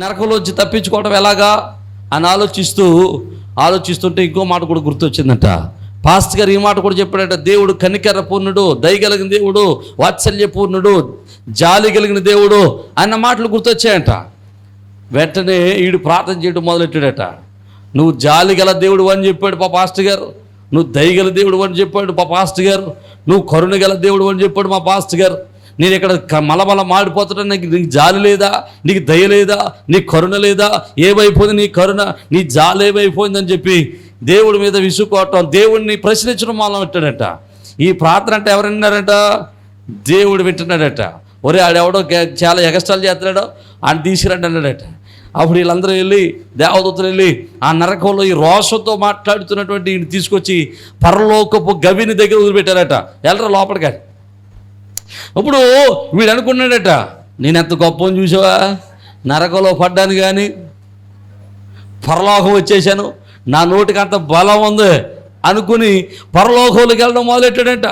నరకంలోంచి తప్పించుకోవడం ఎలాగా అని ఆలోచిస్తూ ఆలోచిస్తుంటే ఇంకో మాట కూడా గుర్తొచ్చిందట. పాస్ట్ గారు ఈ మాట కూడా చెప్పాడట దేవుడు కనికర పూర్ణుడు దయగలిగిన దేవుడు వాత్సల్య పూర్ణుడు జాలి కలిగిన దేవుడు అన్న మాటలు గుర్తొచ్చాయంట. వెంటనే ఈడు ప్రార్థన చేయడం మొదలెట్టాడట. నువ్వు జాలి గల దేవుడు అని చెప్పాడు మా పాస్టర్ గారు. నువ్వు దయగల దేవుడు అని చెప్పాడు మా పాస్టర్ గారు. నువ్వు కరుణ గల దేవుడు అని చెప్పాడు మా పాస్ట్ గారు. నేను ఇక్కడ మలమల మాడిపోతున్నా నీకు నీకు జాలి లేదా? నీకు దయ లేదా? నీకు కరుణ లేదా? ఏమైపోయింది నీ కరుణ? నీ జాలి ఏమైపోయిందని చెప్పి దేవుడి మీద విసుక్కోవటం దేవుడిని ప్రశ్నించడం మొదలు పెట్టాడట ఈ ప్రార్థన అంటే ఎవరన్నారట దేవుడు వింటున్నాడట. ఒరే ఆడెవడో చాలా ఎగస్టాలు చేస్తున్నాడో ఆయన తీసుకురండి అన్నాడట. అప్పుడు వీళ్ళందరూ వెళ్ళి దేవదూతలు వెళ్ళి ఆ నరకంలో ఈ రోషంతో మాట్లాడుతున్నటువంటి ఈయన తీసుకొచ్చి పరలోకపు గవిని దగ్గర వదిలిపెట్టారట. వెళ్ళరా లోపలికి. అప్పుడు ఇప్పుడు వీడు అనుకున్నాడట నేను ఎంత గొప్పని చూసావా? నరకంలో పడ్డాను కానీ పరలోకం వచ్చేసాను నా నోటికి అంత బలం ఉంది అనుకుని పరలోకంలోకి వెళ్ళడం మొదలెట్టాడట.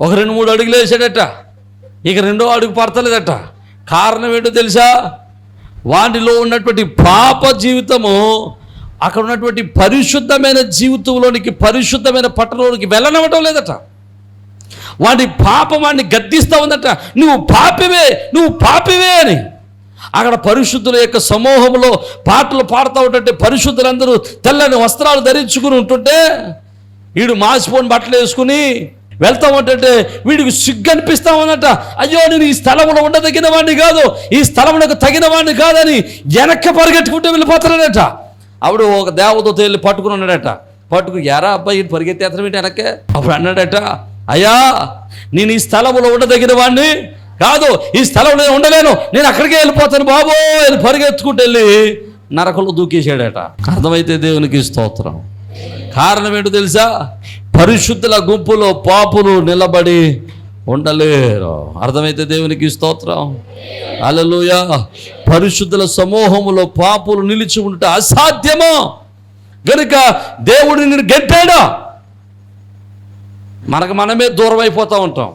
ఒక రెండు మూడు అడుగులు వేసాడట. ఇక రెండో అడుగు పడతలేదట. కారణం ఏంటో తెలుసా? వాటిలో ఉన్నటువంటి పాప జీవితము అక్కడ ఉన్నటువంటి పరిశుద్ధమైన జీవితంలోనికి పరిశుద్ధమైన పట్టణంలోనికి వెళ్ళనివ్వటం లేదట. వాడి పాపం వాడిని గద్దిస్తూ ఉందట. నువ్వు పాపివే నువ్వు పాపివే అని. అక్కడ పరిశుద్ధుల యొక్క సమూహంలో పాటలు పాడుతూ ఉంటుంటే పరిశుద్ధులందరూ తెల్లని వస్త్రాలు ధరించుకుని ఉంటుంటే వీడు మాసిపోని బట్టలు వేసుకుని వెళ్తా ఉంటుంటే వీడికి సిగ్గు అనిపిస్తా ఉన్నట అయ్యో నేను ఈ స్థలంలో ఉండదగిన వాడిని కాదు ఈ స్థలమునకు తగిన వాడిని కాదని వెనక్కి పరిగెట్టుకుంటూ వెళ్ళిపోతున్నాడట అప్పుడు ఒక దేవతతో వెళ్ళి పట్టుకుని ఉన్నాడట. పట్టుకు ఎరా అబ్బాయి ఈయన పరిగెత్తేతనం ఏంటి వెనక్కే? అప్పుడు అన్నాడట అయ్యా నేను ఈ స్థలంలో ఉండదగిన వాడిని కాదు ఈ స్థలంలో నేను ఉండలేను. నేను అక్కడికే వెళ్ళిపోతాను బాబో అని పరిగెత్తుకుంటూ వెళ్ళి నరకలు దూకేశాడట. అర్థమైతే దేవునికి స్తోత్రం. కారణం ఏంటో తెలుసా? పరిశుద్ధుల గుంపులో పాపులు నిలబడి ఉండలేరు. అర్థమైతే దేవునికి స్తోత్రం. అలలుయ పరిశుద్ధుల సమూహములో పాపులు నిలిచి ఉండటం అసాధ్యమో? గనుక దేవుడిని గెట్టాడా మనకు మనమే దూరం అయిపోతూ ఉంటాం.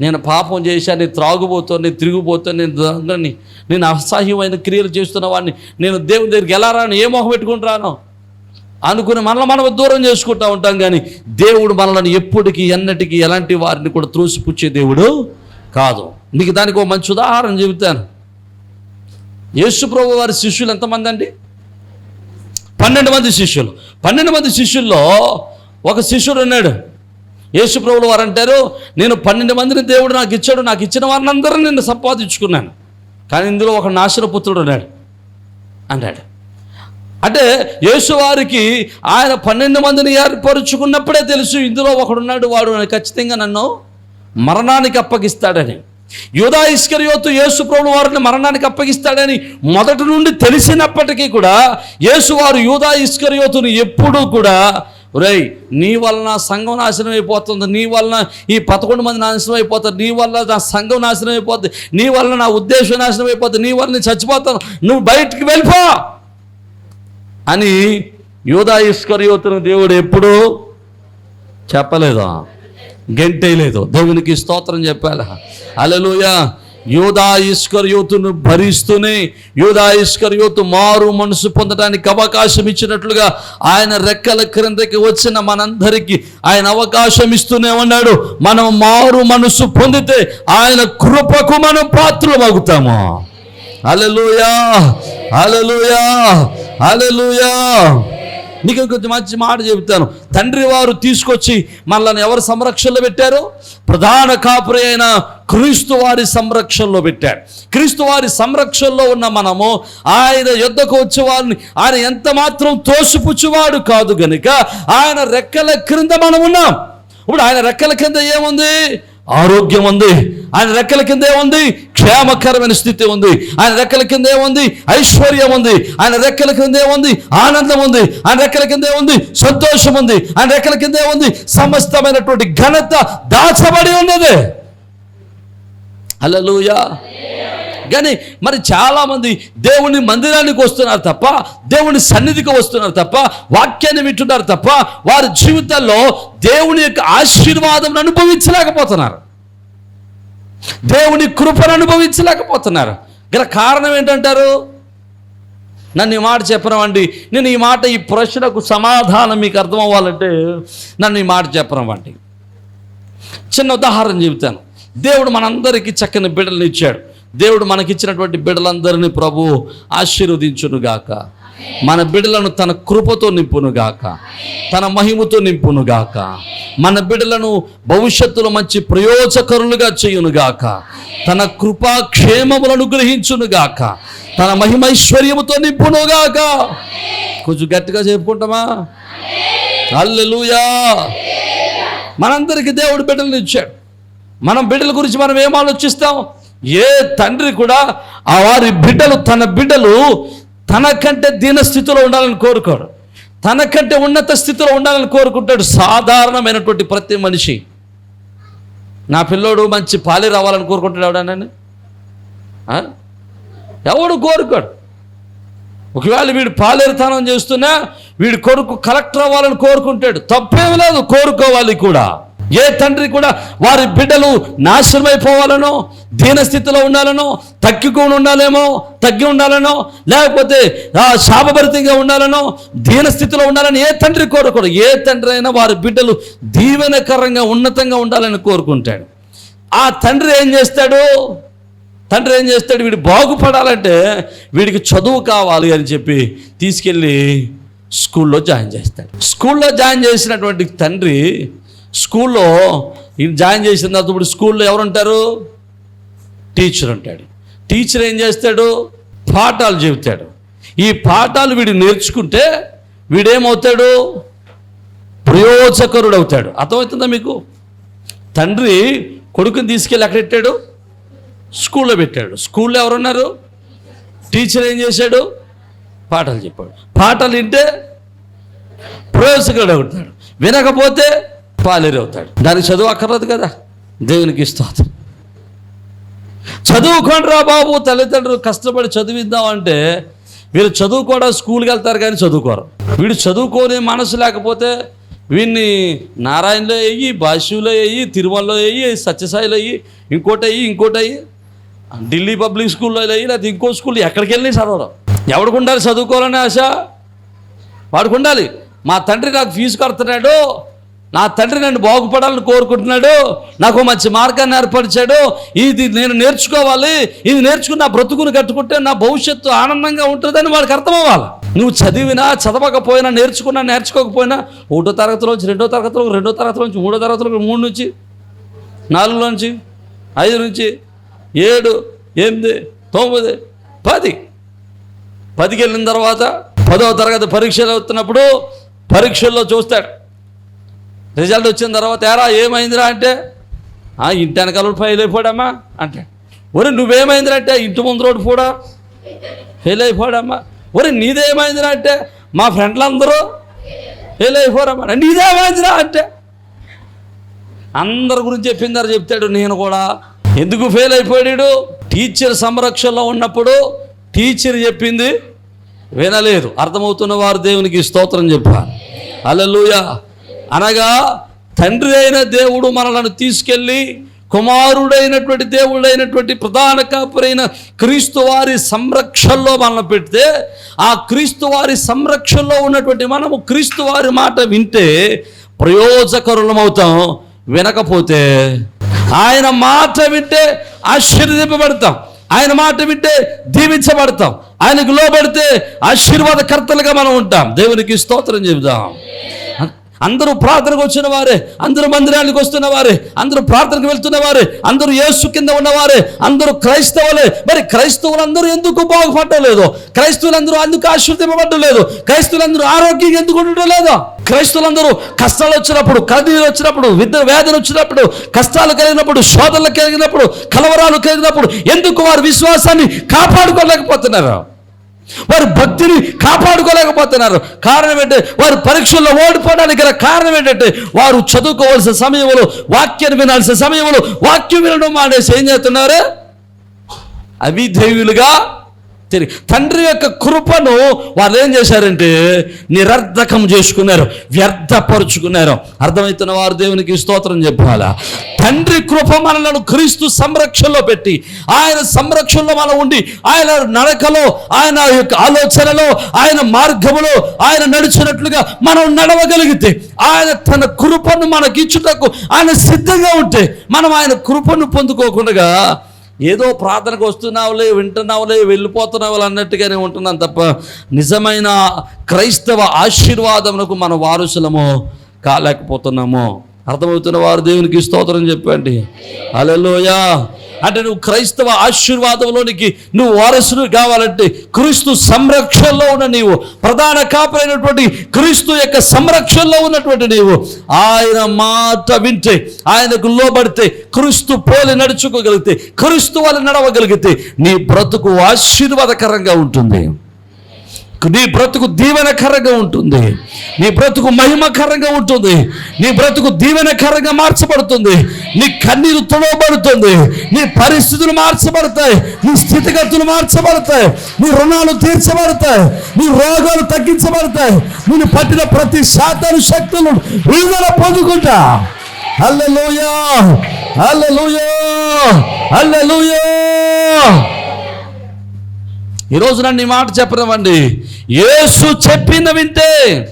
నేను పాపం చేశాను నేను త్రాగుబోతాను నేను తిరిగిపోతాను నేను దొంగని నేను అసహ్యమైన క్రియలు చేస్తున్న వాడిని నేను దేవుని దగ్గరికి ఎలా రాను ఏ మొహం పెట్టుకుంటాను రాను? అనుకుని మనల్ని మనం దూరం చేసుకుంటూ ఉంటాం కానీ దేవుడు మనల్ని ఎప్పటికీ ఎన్నటికీ ఎలాంటి వారిని కూడా త్రోసిపుచ్చే దేవుడు కాదు. మీకు దానికి ఒక మంచి ఉదాహరణ చెబుతాను. యేసుప్రభు వారి శిష్యులు ఎంతమంది అండి? పన్నెండు మంది శిష్యులు. పన్నెండు మంది శిష్యుల్లో ఒక శిష్యుడు ఉన్నాడు. యేసు ప్రభులు వారు అంటారు నేను పన్నెండు మందిని దేవుడు నాకు ఇచ్చాడు నాకు ఇచ్చిన వారిని అందరూ నేను సంపాదించుకున్నాను. కానీ ఇందులో ఒక నాశనపుత్రుడు ఉన్నాడు. అన్నాడు. అంటే యేసు వారికి ఆయన పన్నెండు మందిని ఏర్పరుచుకున్నప్పుడే తెలుసు ఇందులో ఒకడున్నాడు వాడు ఖచ్చితంగా నన్ను మరణానికి అప్పగిస్తాడని. యూదా ఇస్కరియోతు యేసు ప్రభులు వారిని మరణానికి అప్పగిస్తాడని మొదటి నుండి తెలిసినప్పటికీ కూడా యేసు వారు యూదా ఇస్కరియోతుని ఎప్పుడూ కూడా ఒరేయ్ నీ వలన సంఘం నాశనం అయిపోతుంది. నీ వలన ఈ పదకొండు మంది నాశనం అయిపోతారు. నీ వల్ల నా సంఘం నాశనం అయిపోతుంది నీ వల్ల నా ఉద్దేశం నాశనం అయిపోతుంది నీ వల్ల నేను చచ్చిపోతాను. నువ్వు బయటికి వెళ్ళిపో! అని యూదా ఇస్కరియోతును దేవుడు ఎప్పుడూ చెప్పలేదా? గెంటేయలేదు. దేవునికి స్తోత్రం చెప్పాలా? అలలుయా యూదా ఇస్కర్యోతును భరిస్తూనే యూదా ఇస్కర్యోతు మారు మనసు పొందడానికి అవకాశం ఇచ్చినట్లుగా ఆయన రెక్కల క్రిందకి వచ్చిన మనందరికీ ఆయన అవకాశం ఇస్తూనే ఉన్నాడు. మనం మారు మనసు పొందితే ఆయన కృపకు మనం పాత్రమవుతాము అలలుయా అలలుయా అలలుయా నీకు కొంచెం మంచి మాట చెబుతాను. తండ్రి వారు తీసుకొచ్చి మనల్ని ఎవరు సంరక్షణలో పెట్టారు? ప్రధాన కాపురి అయిన క్రీస్తు వారి సంరక్షణలో పెట్టాడు క్రీస్తు వారి సంరక్షణలో ఉన్న మనము ఆయన యుద్ధకు వచ్చేవారిని ఆయన ఎంత మాత్రం తోసిపుచ్చువాడు కాదు గనుక ఆయన రెక్కల క్రింద మనం ఉన్నాం. ఇప్పుడు ఆయన రెక్కల కింద ఏముంది? ఆరోగ్యం ఉంది. ఆయన రెక్కల కింద ఏముంది? క్షేమకరమైన స్థితి ఉంది. ఆయన రెక్కల కింద ఏముంది ఐశ్వర్యం ఉంది. ఆయన రెక్కల కింద ఏముంది ఆనందం ఉంది. ఆయన రెక్కల కింద ఏముంది సంతోషం ఉంది. ఆయన రెక్కల కింద ఏముంది సమస్తమైనటువంటి ఘనత దాచబడి ఉన్నది. అలలుయా కానీ మరి చాలామంది దేవుని మందిరానికి వస్తున్నారు తప్ప దేవుని సన్నిధికి వస్తున్నారు తప్ప వాక్యాన్ని వింటున్నారు తప్ప వారి జీవితాల్లో దేవుని యొక్క ఆశీర్వాదం అనుభవించలేకపోతున్నారు. దేవుని కృపను అనుభవించలేకపోతున్నారు. గల కారణం ఏంటంటారు? నన్ను ఈ మాట చెప్పనివ్వండి. నేను ఈ మాట ఈ ప్రశ్నకు సమాధానం మీకు అర్థం అవ్వాలంటే నన్ను ఈ మాట చెప్పనివ్వండి. చిన్న ఉదాహరణ చెబుతాను. దేవుడు మనందరికీ చక్కని బిడ్డలను ఇచ్చాడు. దేవుడు మనకిచ్చినటువంటి బిడ్డలందరినీ ప్రభు ఆశీర్వదించునుగాక. మన బిడ్డలను తన కృపతో నింపునుగాక తన మహిమతో నింపునుగాక మన బిడ్డలను భవిష్యత్తులో మంచి ప్రయోజకరులుగా చేయునుగాక తన కృపా క్షేమములను గ్రహించునుగాక తన మహిమైశ్వర్యముతో నింపునుగాక. కొంచెం గట్టిగా చెప్పుకుంటామా? అల్లెలుయా మనందరికీ దేవుడు బిడ్డలను ఇచ్చాడు. మనం బిడ్డల గురించి మనం ఏం ఆలోచిస్తాం? ఏ తండ్రి కూడా ఆ వారి బిడ్డలు తన బిడ్డలు తనకంటే దీనస్థితిలో ఉండాలని కోరుకోడు తనకంటే ఉన్నత స్థితిలో ఉండాలని కోరుకుంటాడు సాధారణమైనటువంటి ప్రతి మనిషి. నా పిల్లోడు మంచి పాలి రావాలని కోరుకుంటాడు ఎవడనని ఎవడు కోరుకోడు. ఒకవేళ వీడు పాలేరుతనం చేస్తున్నా వీడి కొడుకు కలెక్టర్ అవ్వాలని కోరుకుంటాడు. తప్పేం లేదు కోరుకోవాలి కూడా. ఏ తండ్రి కూడా వారి బిడ్డలు నాశనమైపోవాలనో దీనస్థితిలో ఉండాలనో తగ్గుకొని ఉండాలేమో తగ్గి ఉండాలనో లేకపోతే శాపభరితంగా ఉండాలనో దీనస్థితిలో ఉండాలని ఏ తండ్రి కోరుకోడు ఏ తండ్రి అయినా వారి బిడ్డలు దీవెనకరంగా ఉన్నతంగా ఉండాలని కోరుకుంటాడు. ఆ తండ్రి ఏం చేస్తాడు? తండ్రి ఏం చేస్తాడు? వీడు బాగుపడాలంటే వీడికి చదువు కావాలి అని చెప్పి తీసుకెళ్ళి స్కూల్లో జాయిన్ చేస్తాడు. స్కూల్లో జాయిన్ చేసినటువంటి తండ్రి స్కూల్లో జాయిన్ చేసిన తర్వాత ఇప్పుడు స్కూల్లో ఎవరు ఉంటారు టీచర్ ఉంటాడు టీచర్ ఏం చేస్తాడు? పాఠాలు చెబుతాడు. ఈ పాఠాలు వీడు నేర్చుకుంటే వీడేమవుతాడు? ప్రయోజకరుడు అవుతాడు అర్థమవుతుందా మీకు? తండ్రి కొడుకుని తీసుకెళ్ళి ఎక్కడ పెట్టాడు? స్కూల్లో పెట్టాడు. స్కూల్లో ఎవరున్నారు? టీచర్ ఏం చేశాడు? పాఠాలు చెప్పాడు. పాఠాలు వింటే ప్రయోజకుడు అవుతాడు వినకపోతే పాలేరవుతాడు. దానికి చదువు అక్కర్లేదు కదా? దేవునికి ఇస్తాడు చదువుకోండిరా బాబు తల్లిదండ్రులు కష్టపడి చదివిద్దామంటే వీళ్ళు చదువుకోవడం స్కూల్కి వెళ్తారు కానీ చదువుకోరు. వీడు చదువుకోని మనసు లేకపోతే వీడిని నారాయణలో వేయి భాష్యంలో వేయి తిరుమలలో వేయి సత్యసాయిలో వేయి ఇంకోటి అయ్యి ఇంకోటి అయ్యి ఢిల్లీ పబ్లిక్ స్కూల్లో అయ్యి లేకపోతే ఇంకో స్కూల్ ఎక్కడికి వెళ్ళి చదవడం ఎవడికి ఉండాలి చదువుకోవాలనే ఆశ? వాడికి ఉండాలి. మా తండ్రి నాకు ఫీజు కడుతున్నాడు నా తండ్రి నన్ను బాగుపడాలని కోరుకుంటున్నాడు నాకు మంచి మార్గాన్ని ఏర్పరిచాడు. ఇది నేను నేర్చుకోవాలి. ఇది నేర్చుకుని నా బ్రతుకుని కట్టుకుంటే నా భవిష్యత్తు ఆనందంగా ఉంటుందని వాడికి అర్థమవ్వాలి. నువ్వు చదివినా చదవకపోయినా నేర్చుకున్నా నేర్చుకోకపోయినా ఒకటో తరగతిలోంచి రెండో తరగతిలో రెండో తరగతిలోంచి మూడో తరగతిలో మూడు నుంచి నాలుగులో నుంచి ఐదు నుంచి ఏడు ఎనిమిది తొమ్మిది పది. పదికి వెళ్ళిన తర్వాత పదవ తరగతి పరీక్షలు అవుతున్నప్పుడు పరీక్షల్లో చూస్తాడు. రిజల్ట్ వచ్చిన తర్వాత ఏరా ఏమైందిరా అంటే ఇంటి వెనకాల ఫెయిల్ అయిపోయాడమ్మా అంటే. ఒరే నువ్వేమైందిరా అంటే ఇంటి ముందు రోడ్డు కూడా ఫెయిల్ అయిపోయాడమ్మా. ఒరే నీదేమైందిరా అంటే మా ఫ్రెండ్లందరూ ఫెయిల్ అయిపోరమ్మా నీదేమైందిరా అంటే. అందరి గురించి చెప్పిందారు చెప్తాడు నేను కూడా. ఎందుకు ఫెయిల్ అయిపోయాడు? టీచర్ సంరక్షణలో ఉన్నప్పుడు టీచర్ చెప్పింది వినలేదు. అర్థమవుతున్న వారు దేవునికి స్తోత్రం చెప్పాలి. అలలుయ అనగా తండ్రి అయిన దేవుడు మనలను తీసుకెళ్ళి కుమారుడైనటువంటి దేవుడైనటువంటి ప్రధాన కాపురైన క్రీస్తు వారి సంరక్షణలో మనల్ని పెడితే ఆ క్రీస్తు వారి సంరక్షణలో ఉన్నటువంటి మనము క్రీస్తు వారి మాట వింటే ప్రయోజకరులమవుతాం. వినకపోతే ఆయన మాట వింటే ఆశీర్వదింపబడతాం. ఆయన మాట వింటే దీవించబడతాం. ఆయనకు లోబడితే ఆశీర్వాదకర్తలుగా మనం ఉంటాం. దేవునికి స్తోత్రం చెబుదాం. అందరూ ప్రార్థనకు వచ్చిన వారే అందరూ మందిరానికి వస్తున్న వారే అందరూ ప్రార్థనకు వెళ్తున్న వారే అందరూ యేసు కింద ఉన్నవారే అందరూ క్రైస్తవులే. మరి క్రైస్తవులందరూ ఎందుకు బాగుపడలేదు క్రైస్తవులందరూ అందుకు ఆశీర్వదింపబడలేదు క్రైస్తవులందరూ ఆరోగ్యం ఎందుకు ఉండటం లేదు క్రైస్తవులందరూ కష్టాలు వచ్చినప్పుడు కన్నీరు వచ్చినప్పుడు విద్య వేదన వచ్చినప్పుడు కష్టాలు కలిగినప్పుడు శోధనలు కలిగినప్పుడు కలవరాలు కలిగినప్పుడు ఎందుకు వారి విశ్వాసాన్ని కాపాడుకోలేకపోతున్నారు? వారి భక్తిని కాపాడుకోలేకపోతున్నారు. కారణం ఏంటంటే వారు పరీక్షల్లో ఓడిపోవడానికి గల కారణం ఏంటంటే వారు చదువుకోవాల్సిన సమయంలో వాక్యాన్ని వినాల్సిన సమయంలో వాక్యం వినడం మానేసి ఏం చేస్తున్నారు? అవిధేయులుగా తిరిగి తండ్రి యొక్క కృపను వాళ్ళు ఏం చేశారంటే నిరర్ధకం చేసుకున్నారు వ్యర్థపరుచుకున్నారు. అర్థమవుతున్న వారు దేవునికి స్తోత్రం చెప్పాలా? తండ్రి కృప మనలను క్రీస్తు సంరక్షణలో పెట్టి ఆయన సంరక్షణలో మనం ఉండి ఆయన నడకలో ఆయన యొక్క ఆలోచనలో ఆయన మార్గములో ఆయన నడిచినట్లుగా మనం నడవగలిగితే ఆయన తన కృపను మనకిచ్చుటకు ఆయన సిద్ధంగా ఉంటే మనం ఆయన కృపను పొందుకోకుండా ఏదో ప్రార్థనకు వస్తున్నావులే వింటున్నావులే వెళ్ళిపోతున్నావులే అన్నట్టుగానే ఉంటున్నాం తప్ప నిజమైన క్రైస్తవ ఆశీర్వాదమునకు మన వారసులము కాలేకపోతున్నాము. అర్థమవుతున్న వారు దేవునికి స్తోత్రం చెప్పండి. అలెలోయా అంటే నువ్వు క్రైస్తవ ఆశీర్వాదంలోనికి నువ్వు వారసుడు కావాలంటే క్రీస్తు సంరక్షణలో ఉన్న నీవు ప్రధాన కాపరైనటువంటి క్రీస్తు యొక్క సంరక్షణలో ఉన్నటువంటి నీవు. ఆయన మాట వింటే ఆయనకు లోబడితే క్రీస్తు పోలి నడుచుకోగలిగితే క్రీస్తు వాళ్ళు నడవగలిగితే నీ బ్రతుకు ఆశీర్వాదకరంగా ఉంటుంది. నీ బ్రతుకు దీవెనకరంగా ఉంటుంది. నీ బ్రతుకు మహిమకరంగా ఉంటుంది. నీ బ్రతుకు దీవెనకరంగా మార్చబడుతుంది. నీ కన్నీరు తుడవబడుతుంది. నీ పరిస్థితులు మార్చబడతాయి. నీ స్థితిగతులు మార్చబడతాయి. నీ రుణాలు తీర్చబడతాయి. నీ రోగాలు తగ్గించబడతాయి. నేను పట్టిన ప్రతి శాతాను శక్తులు విడుదల పొందుకుంటా. హల్లెలూయా! హల్లెలూయా! హల్లెలూయా! ఈరోజు నన్ను ఈ మాట చెప్పనివ్వండి. యేసు చెప్పింది వింటే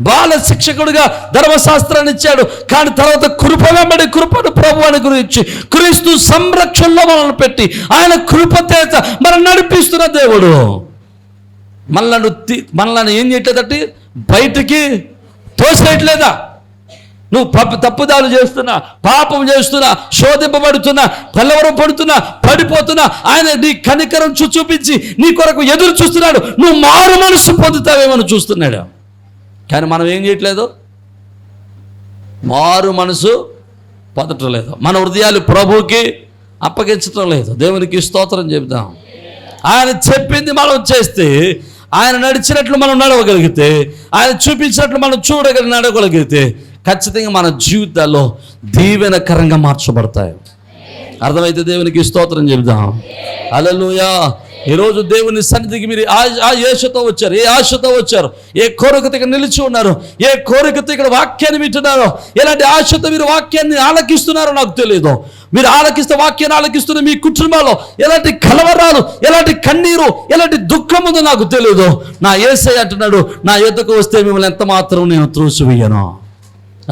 బాల శిక్షకుడిగా ధర్మశాస్త్రాన్ని ఇచ్చాడు. కానీ తర్వాత కృప వెంబడి కృపను ప్రభు గురించి క్రీస్తు సంరక్షణలో మనల్ని పెట్టి ఆయన కృపతేత మనం నడిపిస్తున్న దేవుడు. మనల్ని తి- మనల్ని ఏం చేయట్లేదట్టి బయటికి తోసేయట్లేదా? నువ్వు తప్పుదాలు చేస్తున్నా పాపం చేస్తున్నా శోధింపబడుతున్నా కలవరం పడుతున్నా పడిపోతున్నా ఆయన నీ కనికరం చూ చూపించి నీ కొరకు ఎదురు చూస్తున్నాడు. నువ్వు మారు మనసు పొందుతావేమని చూస్తున్నాడు. కానీ మనం ఏం చేయట్లేదు? మారు మనసు పొందటం లేదు. మన హృదయాలు ప్రభుకి అప్పగించటం లేదు. దేవునికి స్తోత్రం చెబుదాం. ఆయన చెప్పింది మనం చేస్తే ఆయన నడిచినట్లు మనం నడవగలిగితే ఆయన చూపించినట్లు మనం చూడగలి నడవగలిగితే ఖచ్చితంగా మన జీవితాల్లో దీవెనకరంగా మార్చబడతాయి. అర్థమైతే దేవునికి స్తోత్రం చెబుదాం. అలలుయా ఈరోజు దేవుని సన్నిధికి మీరు ఆ ఆ వచ్చారు ఏ ఆశతో వచ్చారు ఏ కోరికతో ఇక్కడ నిలిచి ఉన్నారు ఏ కోరికతో ఇక్కడ వాక్యాన్ని వింటున్నారో ఎలాంటి ఆశతో మీరు వాక్యాన్ని ఆలకిస్తున్నారో నాకు తెలియదు మీరు ఆలకిస్తే వాక్యాన్ని ఆలకిస్తున్న మీ కుటుంబాల్లో ఎలాంటి కలవరాలు ఎలాంటి కన్నీరు ఎలాంటి దుఃఖం ఉందో నాకు తెలియదు నా ఏసై అంటున్నాడు నా ఎద్దకు వస్తే మిమ్మల్ని ఎంత మాత్రం నేను త్రోసివేయను.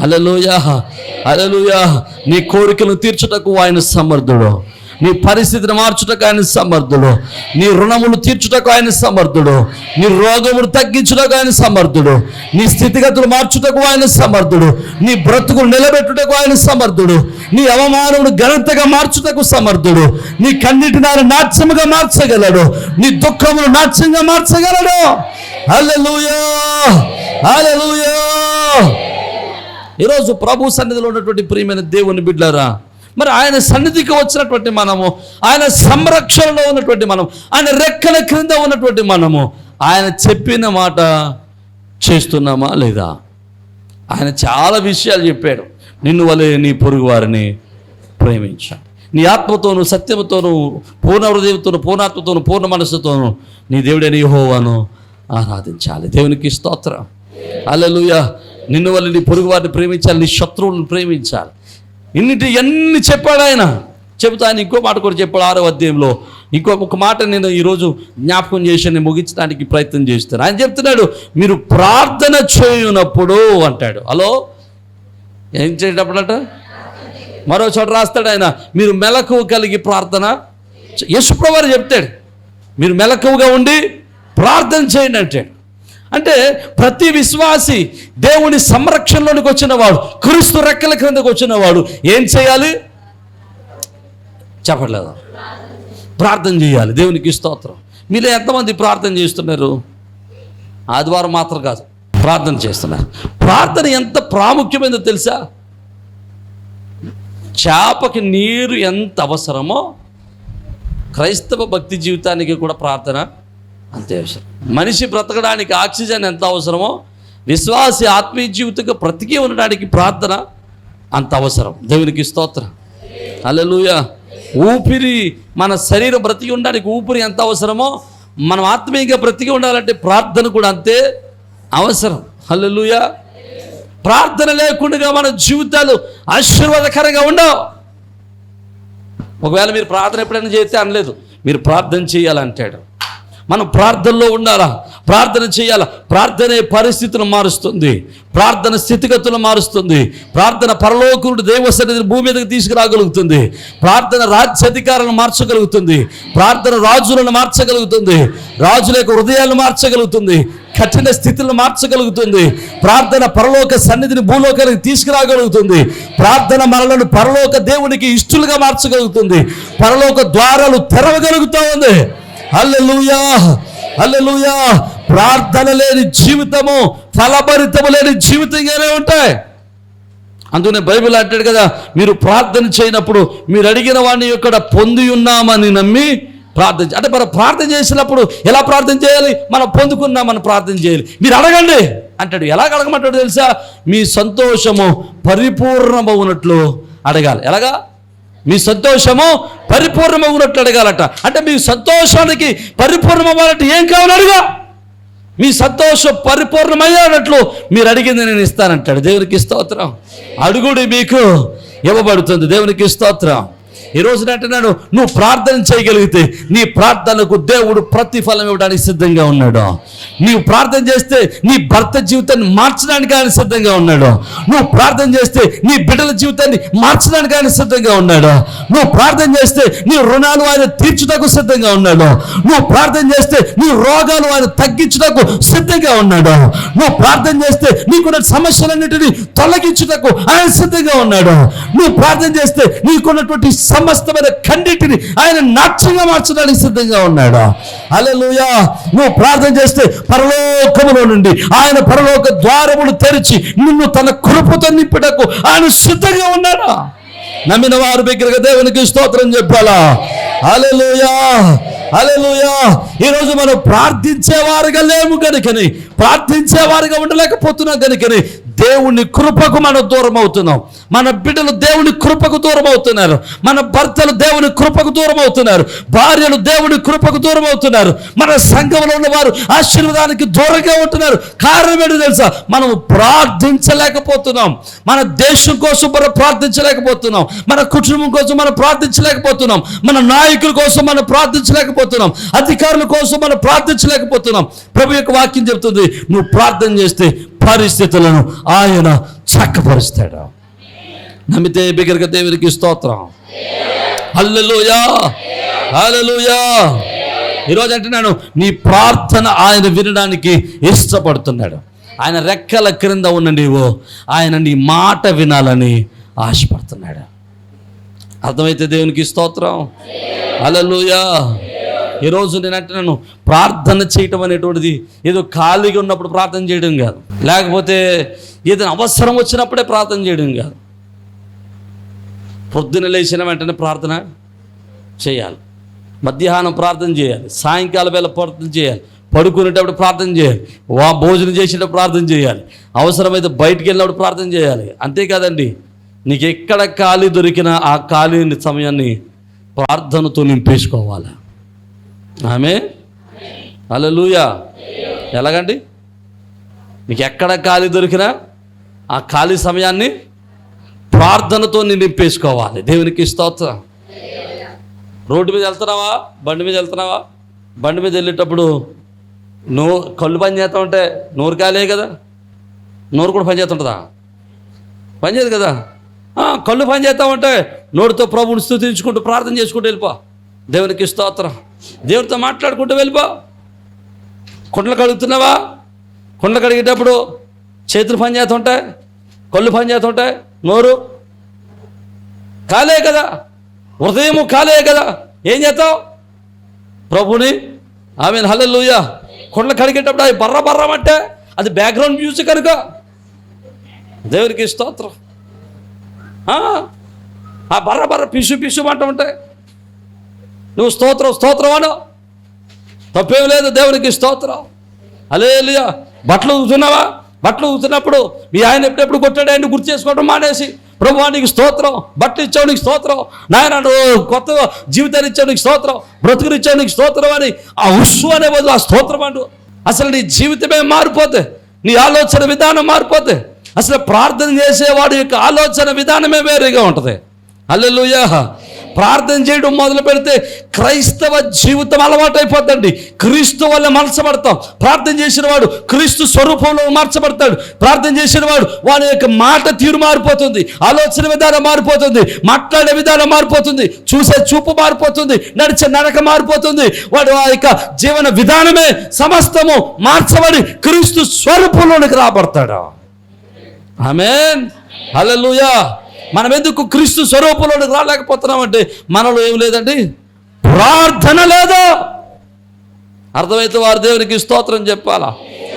అలలుయా అలలుయా నీ కోరికలను తీర్చుటకు ఆయన సమర్థుడు. నీ పరిస్థితిని మార్చుటకు ఆయన సమర్థుడు. నీ రుణములు తీర్చుటకు ఆయన సమర్థుడు. నీ రోగములు తగ్గించుటకు ఆయన సమర్థుడు. నీ స్థితిగతులు మార్చుటకు ఆయన సమర్థుడు. నీ బ్రతుకులు నిలబెట్టుటకు ఆయన సమర్థుడు. నీ అవమానమును ఘనతగా మార్చుటకు సమర్థుడు. నీ కన్నిటిని ఆయన నాట్యముగా మార్చగలడు. నీ దుఃఖమును నాట్యంగా మార్చగలడు. హల్లెలూయా హల్లెలూయా. ఈరోజు ప్రభు సన్నిధిలో ఉన్నటువంటి ప్రియమైన దేవుని బిడ్డారా మరి ఆయన సన్నిధికి వచ్చినటువంటి మనము ఆయన సంరక్షణలో ఉన్నటువంటి మనం ఆయన రెక్కల క్రింద ఉన్నటువంటి మనము ఆయన చెప్పిన మాట చేస్తున్నామా లేదా? ఆయన చాలా విషయాలు చెప్పాడు. నిన్ను వలె నీ పొరుగు వారిని ప్రేమించాడు నీ ఆత్మతోను సత్యముతోను పూర్ణ హృదయంతోను పూర్ణాత్మతోను పూర్ణ మనస్సుతోను నీ దేవుడైన యహోవాను ఆరాధించాలి. దేవునికి స్తోత్రం. అల్లెలుయ నిన్ను వల్ల నీ పొరుగు వారిని ప్రేమించాలి నీ శత్రువులను ప్రేమించాలి. ఇన్నిటి అన్ని చెప్పాడు ఆయన? చెబుతా ఆయన ఇంకో మాట కూడా చెప్పాడు ఆరో అధ్యాయంలో. ఇంకో ఒక మాట నేను ఈరోజు జ్ఞాపకం చేసి నేను ముగించడానికి ప్రయత్నం చేస్తాను ఆయన చెప్తున్నాడు మీరు ప్రార్థన చేయునప్పుడు అంటాడు. హలో? ఏం చేసేటప్పుడట? మరో చోట రాస్తాడు ఆయన మీరు మెలకువ కలిగి ప్రార్థన యశుప్రవారు చెప్తాడు మీరు మెలకువగా ఉండి ప్రార్థన చేయండి అంటాడు. అంటే ప్రతి విశ్వాసి దేవుని సంరక్షణలోనికి వచ్చినవాడు క్రీస్తు రెక్కల క్రిందకు వచ్చినవాడు ఏం చేయాలి? చెప్పట్లేదా? ప్రార్థన చేయాలి. దేవునికి స్తోత్రం. మీరు ఎంతమంది ప్రార్థన చేస్తున్నారు? ఆదివారం మాత్రం కాదు. ప్రార్థన చేస్తున్నారు. ప్రార్థన ఎంత ప్రాముఖ్యమైనదో తెలుసా? చేపకి నీరు ఎంత అవసరమో క్రైస్తవ భక్తి జీవితానికి కూడా ప్రార్థన అంతే అవసరం మనిషి బ్రతకడానికి ఆక్సిజన్ ఎంత అవసరమో విశ్వాసి ఆత్మీయ జీవితంగా బ్రతికి ఉండడానికి ప్రార్థన అంత అవసరం. దేవునికి స్తోత్రం. అల్లెలుయ ఊపిరి మన శరీరం బ్రతికి ఉండడానికి ఊపిరి ఎంత అవసరమో మనం ఆత్మీయంగా బ్రతికి ఉండాలంటే ప్రార్థన కూడా అంతే అవసరం. హల్లెలూయా. ప్రార్థన లేకుండా మన జీవితాలు ఆశీర్వాదకరంగా ఉండవు. ఒకవేళ మీరు ప్రార్థన ఎప్పుడైనా చేస్తే అనలేదు. మీరు ప్రార్థన చేయాలంటాడు. మనం ప్రార్థనలో ఉండాలా? ప్రార్థన చేయాలా? ప్రార్థనే పరిస్థితులను మారుస్తుంది. ప్రార్థన స్థితిగతులు మారుస్తుంది. ప్రార్థన పరలోకుడు దేవ సన్నిధిని భూమి మీదకి తీసుకురాగలుగుతుంది. ప్రార్థన రాజ్యాధికారాలను మార్చగలుగుతుంది. ప్రార్థన రాజులను మార్చగలుగుతుంది. రాజుల యొక్క హృదయాలను మార్చగలుగుతుంది. కఠిన స్థితులను మార్చగలుగుతుంది. ప్రార్థన పరలోక సన్నిధిని భూలోకానికి తీసుకురాగలుగుతుంది. ప్రార్థన మనలను పరలోక దేవునికి ఇష్టలుగా మార్చగలుగుతుంది. పరలోక ద్వారాలు తెరవగలుగుతూ ఉంది. హల్లెలూయా హల్లెలూయా. ప్రార్థన లేని జీవితము ఫలభరితము లేని జీవితంగానే ఉంటాయి. అందుకనే బైబిల్ అంటాడు కదా మీరు ప్రార్థన చేయనప్పుడు మీరు అడిగిన వాడిని ఇక్కడ పొంది ఉన్నామని నమ్మి ప్రార్థన అంటే మనం ప్రార్థన చేసినప్పుడు ఎలా ప్రార్థన చేయాలి? మనం పొందుకున్నామని ప్రార్థన చేయాలి. మీరు అడగండి అంటాడు. ఎలా అడగమంటాడు తెలుసా? మీ సంతోషము పరిపూర్ణమవునట్లు అడగాలి. ఎలాగా? మీ సంతోషము పరిపూర్ణమవునట్లు అడగాలట. అంటే మీ సంతోషానికి పరిపూర్ణమవ్వాలంటే ఏం కావాలి అడుగు? మీ సంతోషం పరిపూర్ణమయ్యేటట్లు మీరు అడిగింది నేను ఇస్తానంటాడు. దేవునికి స్తోత్రం. అడుగుడి మీకు ఇవ్వబడుతుంది. దేవునికి స్తోత్రం. ఈ అంటున్నాడు నువ్వు ప్రార్థన చేయగలిగితే నీ ప్రార్థనకు దేవుడు ప్రతిఫలం ఇవ్వడానికి సిద్ధంగా ఉన్నాడు. నీవు ప్రార్థన చేస్తే నీ భర్త జీవితాన్ని మార్చడానికి ఆయన సిద్ధంగా ఉన్నాడు. నువ్వు ప్రార్థన చేస్తే నీ బిడ్డల జీవితాన్ని మార్చడానికి ఆయన సిద్ధంగా ఉన్నాడు. నువ్వు ప్రార్థన చేస్తే నీ రుణాలు ఆయన తీర్చుటకు సిద్ధంగా ఉన్నాడు. నువ్వు ప్రార్థన చేస్తే నీ రోగాలు ఆయన తగ్గించుటకు సిద్ధంగా ఉన్నాడు. నువ్వు ప్రార్థన చేస్తే నీకున్న సమస్యలన్నిటిని తొలగించుటకు ఆయన సిద్ధంగా ఉన్నాడు. నువ్వు ప్రార్థన చేస్తే నీకున్నటువంటి సమస్తమైన కన్నిటిని ఆయన నాట్యంగా మార్చడానికి సిద్ధంగా ఉన్నాడు? అలెలుయా నువ్వు ప్రార్థన చేస్తే పరలోకములో నుండి ఆయన పరలోక ద్వారములు తెరిచి నిన్ను తన కృపతో నింపుటకు ఆయన సిద్ధంగా ఉన్నాడా? నమ్మిన వారు దగ్గరగా దేవునికి స్తోత్రం చెప్పాలా? అలెలుయా అలెలుయా ఈరోజు మనం ప్రార్థించేవారుగా లేము కనుకని ప్రార్థించేవారుగా ఉండలేకపోతున్నాం కనుకని దేవుని కృపకు మనం దూరం అవుతున్నాం. మన బిడ్డలు దేవుని కృపకు దూరం అవుతున్నారు. మన భర్తలు దేవుని కృపకు దూరం అవుతున్నారు. భార్యలు దేవుని కృపకు దూరం అవుతున్నారు. మన సంఘంలో ఉన్న వారు ఆశీర్వాదానికి దూరంగా ఉంటున్నారు. కారణం ఏంటో తెలుసా? మనం ప్రార్థించలేకపోతున్నాం. మన దేశం కోసం మనం ప్రార్థించలేకపోతున్నాం. మన కుటుంబం కోసం మనం ప్రార్థించలేకపోతున్నాం. మన నాయకుల కోసం మనం ప్రార్థించలేకపోతున్నాం. అధికారుల కోసం మనం ప్రార్థించలేకపోతున్నాం. ప్రభు యొక్క వాక్యం చెబుతుంది నువ్వు ప్రార్థన చేస్తే పరిస్థితులను ఆయన చక్కపరుస్తాడు. నమ్మితే బిగ్గరగా దేవునికి స్తోత్రం. హల్లెలూయా! హల్లెలూయా! ఈరోజు అంటున్నాను నీ ప్రార్థన ఆయన వినడానికి ఇష్టపడుతున్నాడు. ఆయన రెక్కల క్రింద ఉన్న నీవు ఆయన నీ మాట వినాలని ఆశపడుతున్నాడు. అర్థమైతే దేవునికి స్తోత్రం. అలలుయా ఈరోజు నేను అంటున్నాను ప్రార్థన చేయటం అనేటువంటిది ఏదో ఖాళీగా ఉన్నప్పుడు ప్రార్థన చేయడం కాదు. లేకపోతే ఏదైనా అవసరం వచ్చినప్పుడే ప్రార్థన చేయడం కాదు. పొద్దున లేచిన వెంటనే ప్రార్థన చేయాలి. మధ్యాహ్నం ప్రార్థన చేయాలి. సాయంకాల వేళ ప్రార్థన చేయాలి. పడుకునేటప్పుడు ప్రార్థన చేయాలి. వా భోజనం చేసేటప్పుడు ప్రార్థన చేయాలి. అవసరమైతే బయటికి వెళ్ళినప్పుడు ప్రార్థన చేయాలి. అంతేకాదండి నీకు ఎక్కడ ఖాళీ దొరికినా ఆ ఖాళీ సమయాన్ని ప్రార్థనతో నింపేసుకోవాలి. ఆమె? అలలుయా ఎలాగండి? నీకు ఎక్కడ ఖాళీ దొరికినా ఆ ఖాళీ సమయాన్ని ప్రార్థనతో నింపేసుకోవాలి. దేవునికి స్తోత్రం. రోడ్డు మీద వెళ్తున్నావా? బండి మీద వెళ్తున్నావా? బండి మీద వెళ్ళేటప్పుడు నో కళ్ళు పని చేస్తూ ఉంటే నోరు కాలే కదా? నోరు కూడా పని చేస్తుంటుందా? పని చేయదు కదా? కళ్ళు పని చేస్తా ఉంటే నోటితో ప్రభుని స్థుతించుకుంటూ ప్రార్థన చేసుకుంటూ వెళ్ళిపో. దేవునికి స్తోత్రం. దేవుడితో మాట్లాడుకుంటూ వెళ్ళిపో. కుండలు కడుగుతున్నావా? కుండలు కడిగేటప్పుడు చేతులు పని చేస్తుంటాయి కళ్ళు పని చేస్తుంటాయి నోరు కాలే కదా హృదయము కాలే కదా. ఏం చేస్తావు? ప్రభుని ఆమె హల్లెలూయా. కొండలు కడిగేటప్పుడు అది బర్ర బర్రమంటే అది బ్యాక్గ్రౌండ్ మ్యూజిక్ కనుక దేవునికి స్తోత్రం. ఆ, ఆ బర్ర బర్ర పిసు పిసు అంటూ ఉంటాయి. నువ్వు స్తోత్రం స్తోత్రం అను తప్పేం లేదు దేవునికి స్తోత్రం. అలే బట్టలు ఊతున్నావా బట్టలు ఊతున్నప్పుడు మీ ఆయన ఎప్పుడెప్పుడు కొట్టాడు ఆయన గుర్తు చేసుకోవడం మానేసి? ప్రభువానికి స్తోత్రం. బట్ట ఇచ్చావునికి స్తోత్రం. నాయన కొత్త జీవితాన్ని ఇచ్చావునికి స్తోత్రం. బ్రతుకునిచ్చావునికి స్తోత్రం అని ఆ ఉస్సు అనే బదులు ఆ స్తోత్రం అంటూ. అసలు నీ జీవితమే మారిపోతే నీ ఆలోచన విధానం మారిపోతే అసలు ప్రార్థన చేసేవాడి యొక్క ఆలోచన విధానమే వేరేగా ఉంటుంది. అల్లెలుయా ప్రార్థన చేయడం మొదలు పెడితే క్రైస్తవ జీవితం అలవాటైపోద్దండి. క్రీస్తు వల్ల మార్చబడతాం ప్రార్థన చేసిన వాడు క్రీస్తు స్వరూపంలో మార్చబడతాడు. ప్రార్థన చేసిన వాడు వాడి యొక్క మాట తీరు మారిపోతుంది. ఆలోచన విధానం మారిపోతుంది. మాట్లాడే విధానం మారిపోతుంది. చూసే చూపు మారిపోతుంది. నడిచే నడక మారిపోతుంది. వాడు ఆ యొక్క జీవన విధానమే సమస్తము మార్చబడి క్రీస్తు స్వరూపంలోనికి రాబడతాడు. ఆమెన్. హల్లెలూయా. మనం ఎందుకు క్రీస్తు స్వరూపంలోకి రాలేకపోతున్నామంటే మనలో ఏం లేదండి? ప్రార్థన లేదు? అర్థమైతే వారి దేవునికి స్తోత్రం చెప్పాలా?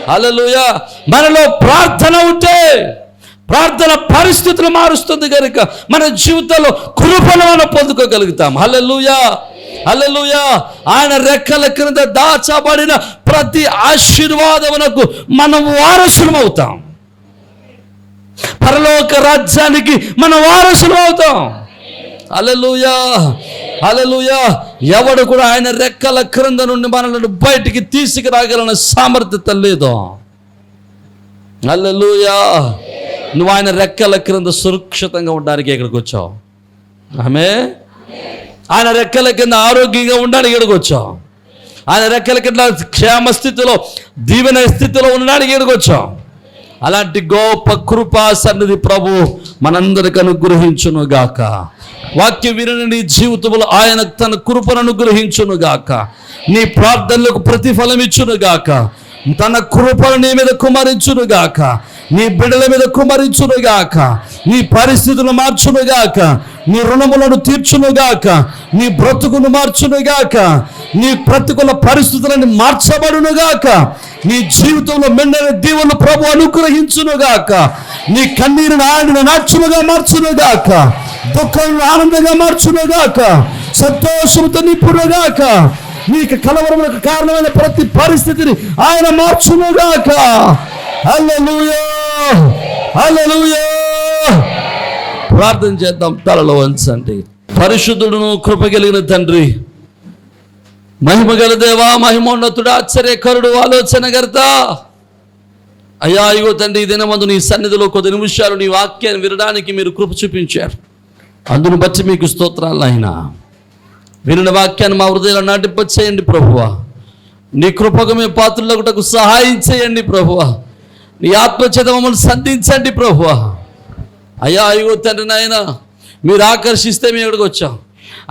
హల్లెలూయా. మనలో ప్రార్థన ఉంటే ప్రార్థన పరిస్థితులు మారుస్తుంది కనుక మన జీవితంలో కృపను మనం పొందుకోగలుగుతాం. హల్లెలూయా. హల్లెలూయా. ఆయన రెక్కల క్రింద దాచబడిన ప్రతి ఆశీర్వాదమునకు మనం వారసులమవుతాం. పరలోక రాజ్యానికి మన వారసులు అవుతాం. అలలుయా అలలుయా ఎవడు కూడా ఆయన రెక్కల క్రింద నుండి మనల్ని బయటికి తీసుకురాగలన సామర్థ్యత లేదు. అల్లెలుయా నువ్వు ఆయన రెక్కల క్రింద సురక్షితంగా ఉండడానికి ఇక్కడికి వచ్చావు? ఆమె ఆయన రెక్కల కింద ఆరోగ్యంగా ఉండడానికి ఇక్కడికి వచ్చావు? ఆయన రెక్కల కింద క్షేమ స్థితిలో దీవెన స్థితిలో ఉండడానికి ఇక్కడికి వచ్చావు? అలాంటి గొప్ప కృపా సన్నిధి ప్రభు మనందరికి అనుగ్రహించును గాక. వాక్య వినని నీ జీవితంలో ఆయన తన కృపను అనుగ్రహించును గాక. నీ ప్రార్థనలకు ప్రతిఫలం ఇచ్చును గాక. తన కృపను నీ మీద కుమరించునుగాక. నీ బిడ్డల మీద కుమరించునుగాక. నీ పరిస్థితులు మార్చునుగాక. నీ రుణములను తీర్చును గాక నీ బ్రతుకును మార్చునుగాక. నీ ప్రతికూల పరిస్థితులను మార్చబడునుగాక. నీ జీవితంలో మెండని దీవులు ప్రభు అనుగ్రహించునుగాక. నీ కన్నీరును ఆడిన నాట్యముగా మార్చును గాక దుఃఖం ఆనందంగా మార్చును గాక సంతోషంతో నింపును గాక నీకు కలవరములకు కారణమైన ప్రతి పరిస్థితిని ఆయన మార్చునుగాక. హల్లెలూయా! ప్రార్థన చేద్దాం తలలో వంచండి. పరిశుద్ధుడును కృప కలిగిన తండ్రి మహిమ గల దేవా మహిమోన్నతుడు ఆశ్చర్యకరుడు ఆలోచనకర్త. అయ్యా ఇగో తండ్రి ఈ దినమందు నీ సన్నిధిలో కొద్ది నిమిషాలు నీ వాక్యాన్ని వినడానికి మీరు కృప చూపించారు. అందును బట్టి మీకు స్తోత్రాలు అయినా వినిన వాక్యాన్ని మా హృదయంలో నాటింపచేయండి ప్రభువా. నీ కృపకు మేము పాత్రలకు సహాయం చేయండి ప్రభువా. నీ ఆత్మచేత మమ్మల్ని సంధించండి ప్రభువా. అయ్యా అయ్యో తండ్రి నాయన మీరు ఆకర్షిస్తే మేము ఎక్కడికి వచ్చాం.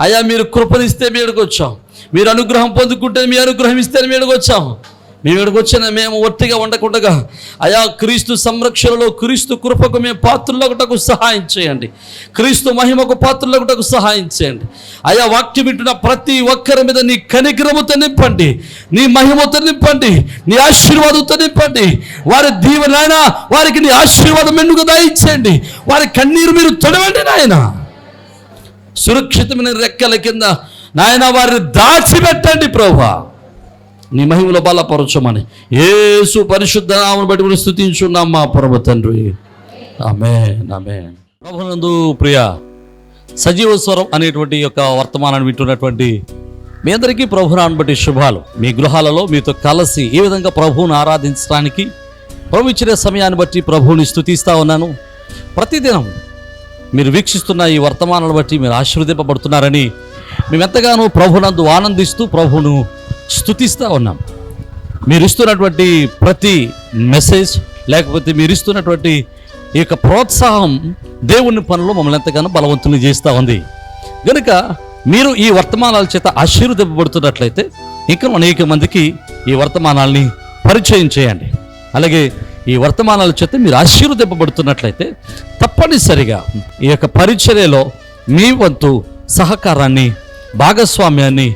అయ్యా మీరు కృపనిస్తే మీ ఎక్కడికి వచ్చాం. మీరు అనుగ్రహం పొందుకుంటే మీ అనుగ్రహం ఇస్తే మీ ఎక్కడికి వచ్చాం. ఇక్కడికి వచ్చిన మేము ఒట్టిగా ఉండకుండగా అయా క్రీస్తు సంరక్షణలో క్రీస్తు కృపకు మేము పాత్రలకుటకు సహాయం చేయండి. క్రీస్తు మహిమకు పాత్రలకుటకు సహాయం చేయండి. అయా వాక్యం వింటున్న ప్రతి ఒక్కరి మీద నీ కనికరముతో నింపండి. నీ మహిమతో నింపండి. నీ ఆశీర్వాదంతో నింపండి. వారి దీవెనైనా వారికి నీ ఆశీర్వాదం ఎందుకు దయచేయండి వారి కన్నీరు మీరు తొడవండి నాయన. సురక్షితమైన రెక్కల కింద నాయన వారిని దాచిపెట్టండి ప్రభా నీ మహిమలో బలపరచమని. ఏసు పరిశుద్ధ నామను బట్టి మనం స్థుతించున్నాం మా పరమ తండ్రి. ఆమె ఆమె ప్రభునందు ప్రియ సజీవ స్వరం అనేటువంటి యొక్క వర్తమానాన్ని వింటున్నటువంటి మీ అందరికీ ప్రభునాన్ని బట్టి శుభాలు. మీ గృహాలలో మీతో కలిసి ఏ విధంగా ప్రభువును ఆరాధించడానికి ప్రభు ఇచ్చిన సమయాన్ని బట్టి ప్రభువుని స్థుతిస్తా ఉన్నాను. ప్రతిదినం మీరు వీక్షిస్తున్న ఈ వర్తమానాలను బట్టి మీరు ఆశీర్వదింపబడుతున్నారని మేమెంతగానో ప్రభునందు ఆనందిస్తూ ప్రభును స్థుతిస్తూ ఉన్నాం. మీరు ఇస్తున్నటువంటి ప్రతి మెసేజ్ లేకపోతే మీరు ఇస్తున్నటువంటి ఈ యొక్క ప్రోత్సాహం దేవుని పనులు మమ్మల్ని ఎంతగానో బలవంతుని చేస్తూ ఉంది. గనుక మీరు ఈ వర్తమానాల చేత ఆశీర్వదింపబడుతున్నట్లయితే ఇంకా అనేక మందికి ఈ వర్తమానాల్ని పరిచయం చేయండి. అలాగే ఈ వర్తమానాల చేత మీరు ఆశీర్వదింపబడుతున్నట్లయితే తప్పనిసరిగా ఈ యొక్క పరిచర్యలో మీ వంతు సహకారాన్ని భాగస్వామ్యాన్ని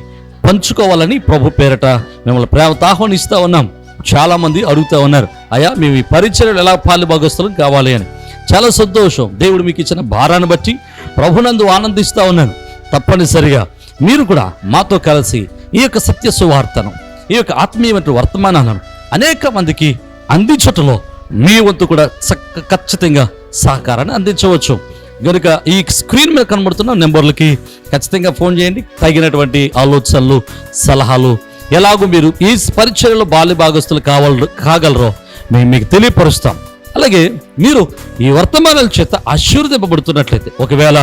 పంచుకోవాలని ప్రభు పేరట మిమ్మల్ని ప్రేమతో ఆహ్వానిస్తూ ఉన్నాం. చాలామంది అడుగుతూ ఉన్నారు అయ్యా మేము ఈ పరిచయలు ఎలా పాలు భాగస్థలం కావాలి అని? చాలా సంతోషం. దేవుడు మీకు ఇచ్చిన భారాన్ని బట్టి ప్రభునందు ఆనందిస్తూ ఉన్నాను. తప్పనిసరిగా మీరు కూడా మాతో కలిసి ఈ యొక్క సత్య సువార్తను ఈ యొక్క ఆత్మీయమైన వర్తమానాలను అనేక మందికి అందించటంలో మీ వంతు కూడా చక్క ఖచ్చితంగా సహకారాన్ని అందించవచ్చు. కనుక ఈ స్క్రీన్ మీద కనబడుతున్న నెంబర్లకి ఖచ్చితంగా ఫోన్ చేయండి. తగినటువంటి ఆలోచనలు సలహాలు ఎలాగో మీరు ఈ పరిచయలో బాల్య భాగస్తులు కావాల కాగలరో మేము మీకు తెలియపరుస్తాం. అలాగే మీరు ఈ వర్తమానాల చేత ఆశీర్వదింపబడుతున్నట్లయితే ఒకవేళ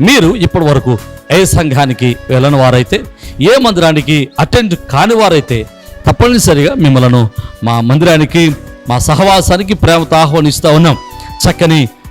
మీరు ఇప్పటి వరకు ఏ సంఘానికి వెళ్ళని వారైతే ఏ మందిరానికి అటెండ్ కాని వారైతే తప్పనిసరిగా మిమ్మలను మా మందిరానికి మా సహవాసానికి ప్రేమతో ఆహ్వానిస్తూ ఉన్నాం. చక్కని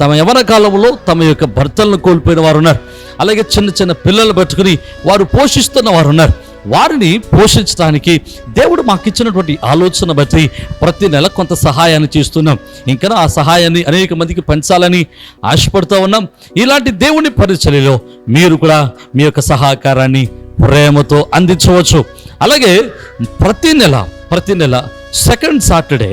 తమ యవన కాలంలో తమ యొక్క భర్తలను కోల్పోయిన వారు ఉన్నారు అలాగే చిన్న చిన్న పిల్లలు పట్టుకుని వారు పోషిస్తున్న వారు ఉన్నారు వారిని పోషించడానికి దేవుడు మాకు ఇచ్చినటువంటి ఆలోచన బట్టి ప్రతి నెల కొంత సహాయాన్ని చేస్తున్నాం. ఇంకా ఆ సహాయాన్ని అనేక మందికి పంచాలని ఆశపడుతూ ఉన్నాం. ఇలాంటి దేవుని పరిచర్యలో మీరు కూడా మీ యొక్క సహకారాన్ని ప్రేమతో అందించవచ్చు. అలాగే ప్రతి నెల ప్రతి నెల సెకండ్ సాటర్డే